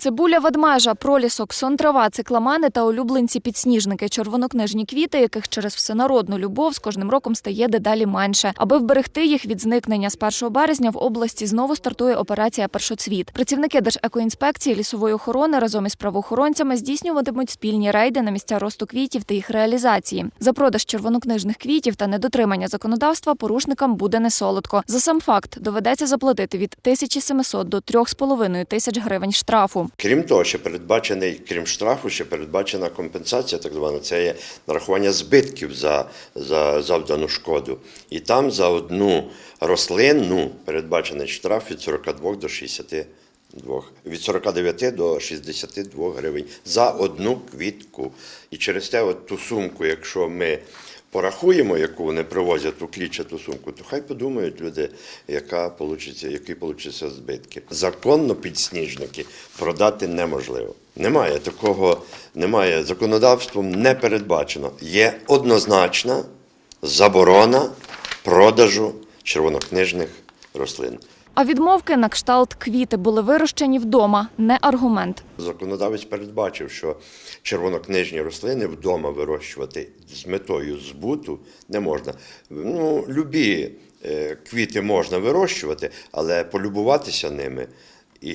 Цибуля ведмежа, пролісок, сон трава, цикламени та улюбленці підсніжники, червонокнижні квіти, яких через всенародну любов з кожним роком стає дедалі менше. Аби вберегти їх від зникнення з 1 березня в області знову стартує операція Першоцвіт. Працівники Держекоінспекції лісової охорони разом із правоохоронцями здійснюватимуть спільні рейди на місця росту квітів та їх реалізації. За продаж червонокнижних квітів та недотримання законодавства порушникам буде несолодко. За сам факт доведеться заплатити від 1700 до 3,5 тисяч гривень штрафу. Крім того, ще передбачений, крім штрафу, ще передбачена компенсація, так звана, це є нарахування збитків за, за завдану шкоду. І там за одну рослину передбачений штраф від 42 до 62, від 49 до 62 гривень за одну квітку. І через те от ту сумку, якщо ми порахуємо, яку вони привозять ту клітчату сумку, то хай подумають люди, яка получиться, які получаться збитки. Законно підсніжники продати неможливо. Немає такого, немає законодавством не передбачено. Є однозначна заборона продажу червонокнижних рослин. А відмовки на кшталт квіти були вирощені вдома не аргумент. Законодавець передбачив, що червонокнижні рослини вдома вирощувати з метою збуту не можна. Ну, любі е, квіти можна вирощувати, але полюбуватися ними і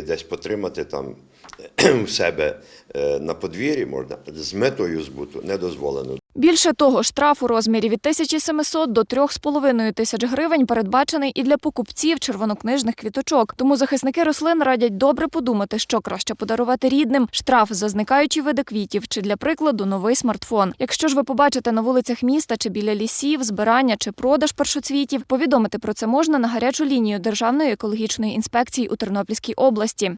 десь потримати там у себе е, на подвір'ї можна з метою збуту не дозволено. Більше того, штраф у розмірі від 1700 до 3,5 тисяч гривень передбачений і для покупців червонокнижних квіточок. Тому захисники рослин радять добре подумати, що краще подарувати рідним: штраф за зникаючі види квітів чи для прикладу новий смартфон. Якщо ж ви побачите на вулицях міста чи біля лісів збирання чи продаж першоцвітів, повідомити про це можна на гарячу лінію Державної екологічної інспекції у Тернопільській області